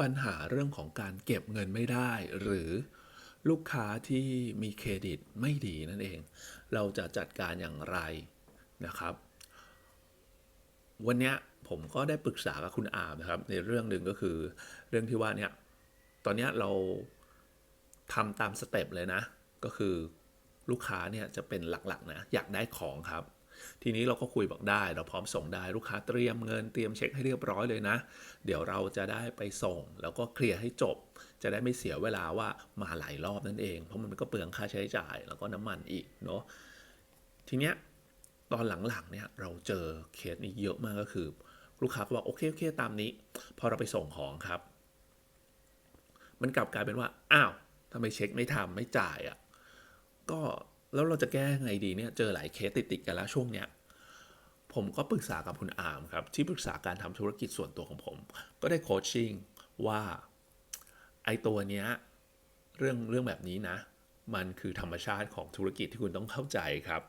ปัญหาเรื่องของการเก็บเงินไม่ได้ หรือลูกค้าที่มีเครดิตไม่ดีนั่นเอง เราจะจัดการอย่างไรนะครับ วันนี้ผมก็ได้ปรึกษากับคุณอามนะครับ ในเรื่องหนึ่งก็คือเรื่องที่ว่าเนี่ยตอนนี้เราทำตามสเต็ปเลยนะ ก็คือลูกค้าเนี่ยจะเป็นหลักๆนะอยากได้ของครับ ทีนี้เราก็คุยบอกได้ เราพร้อมส่งได้ลูกค้าเตรียมเงินเตรียมเช็คให้เรียบร้อยเลยนะ เดี๋ยวเราจะได้ไปส่ง แล้วก็เคลียร์ให้จบ จะได้ไม่เสียเวลาว่ามาหลายรอบนั่นเอง เพราะมันก็เปลืองค่าใช้จ่าย แล้วก็น้ำมันอีกเนาะทีเนี้ยตอนหลังๆเนี่ยเราเจอเคสนี้เยอะมากก็คือ ลูกค้าก็บอกโอเคโอเคตามนี้ พอเราไปส่งของครับ มันกลับกลายเป็นว่าอ้าวทำไมเช็คไม่ทำไม่จ่ายอะ่ะก็ แล้วเราจะแก้ไงดีเนี่ย เจอหลายเคสติดๆกันแล้วช่วงเนี้ย ผมก็ปรึกษากับคุณอาร์มครับ ที่ปรึกษาการทำธุรกิจส่วนตัวของผม ก็ได้โคชชิ่งว่าไอตัวเนี้ยเรื่องเรื่องแบบนี้นะ มันคือธรรมชาติของธุรกิจที่คุณต้องเข้าใจครับ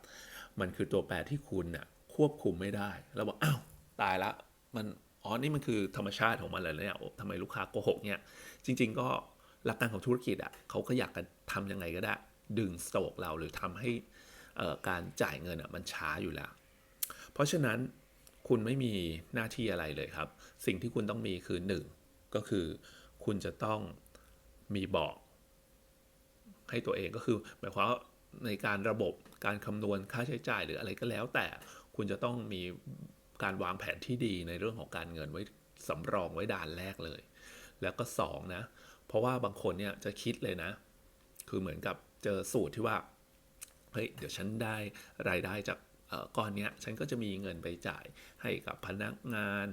มันคือตัวแปรที่คุณน่ะควบคุมไม่ได้ แล้วบอกอ้าวตายละมันอ๋อนี่มันคือธรรมชาติของมันเลยเนี่ยทำไมลูกค้าโกหกเนี่ยจริง ๆ ก็หลักการของธุรกิจอะเขาก็อยากกันทำยังไงก็ได้ ดึงสโตกเราหรือทำให้การจ่ายเงินมันช้าอยู่แล้ว เพราะฉะนั้นคุณไม่มีหน้าที่อะไรเลยครับ สิ่งที่คุณต้องมีคือหนึ่งก็คือคุณจะต้องมีบอก ให้ตัวเองก็คือ หมายความว่าในการระบบการคำนวณค่าใช้จ่ายหรืออะไรก็แล้ว แต่คุณจะต้องมีการวางแผนที่ดีในเรื่องของการเงินไว้สำรองไว้ด่านแรกเลย แล้วก็สองนะ เพราะว่าบางคนเนี่ยจะคิดเลยนะ คือเหมือนกับ เจอสูตรที่ว่าเฮ้ยเดี๋ยวฉันได้รายได้จากก้อนเนี้ยฉันก็จะมีเงินไปจ่ายให้กับพนักงาน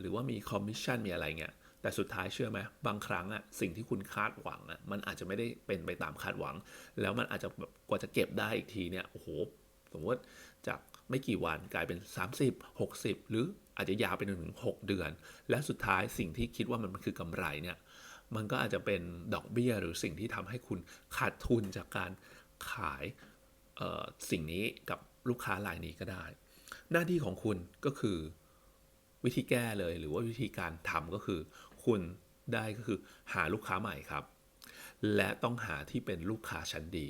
หรือว่ามีคอมมิชชั่นมีอะไรเงี้ยแต่สุดท้ายเชื่อไหมบางครั้งอะสิ่งที่คุณคาดหวังอะมันอาจจะไม่ได้เป็นไปตามคาดหวัง แล้วมันอาจจะแบบกว่าจะเก็บได้อีกทีเนี่ยโอ้โหสมมติจากไม่กี่วันกลายเป็น 30 60 หรืออาจจะยาวไปถึง6เดือน และสุดท้ายสิ่งที่คิดว่ามันคือกำไรเนี่ย มันก็อาจจะเป็นดอกเบี้ยหรือสิ่งที่ทำให้คุณขาดทุนจากการขายสิ่งนี้กับลูกค้ารายนี้ก็ได้ หน้าที่ของคุณก็คือวิธีแก้เลยหรือว่าวิธีการทำก็คือ คุณได้ก็คือหาลูกค้าใหม่ครับ และต้องหาที่เป็นลูกค้าชั้นดี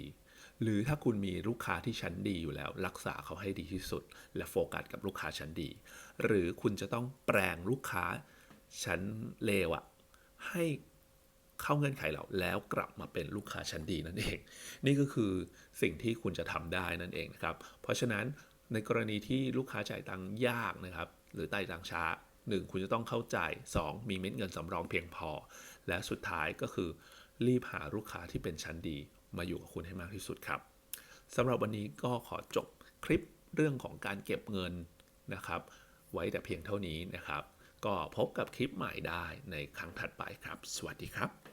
หรือถ้าคุณมีลูกค้าที่ชั้นดีอยู่แล้ว รักษาเขาให้ดีที่สุด และโฟกัสกับลูกค้าชั้นดี หรือคุณจะต้องแปลงลูกค้าชั้นเลวอะให้ เข้าเงื่อนไขเราแล้วกลับมาเป็นลูกค้าชั้นดีนั่นเอง นี่ก็คือสิ่งที่คุณจะทำได้นั่นเองนะครับ เพราะฉะนั้นในกรณีที่ลูกค้าจ่ายตังค์ยากนะครับ หรือจ่ายตังค์ช้า 1. คุณจะต้องเข้าใจ 2. มีเม็ดเงินสำรองเพียงพอ และสุดท้ายก็คือ รีบหาลูกค้าที่เป็นชั้นดี มาอยู่กับคุณให้มากที่สุดครับสำหรับวันนี้ก็ขอจบคลิปเรื่องของการเก็บเงินนะครับ ไว้แต่เพียงเท่านี้นะครับ ก็พบกับคลิปใหม่ได้ในครั้งถัดไปครับ สวัสดีครับ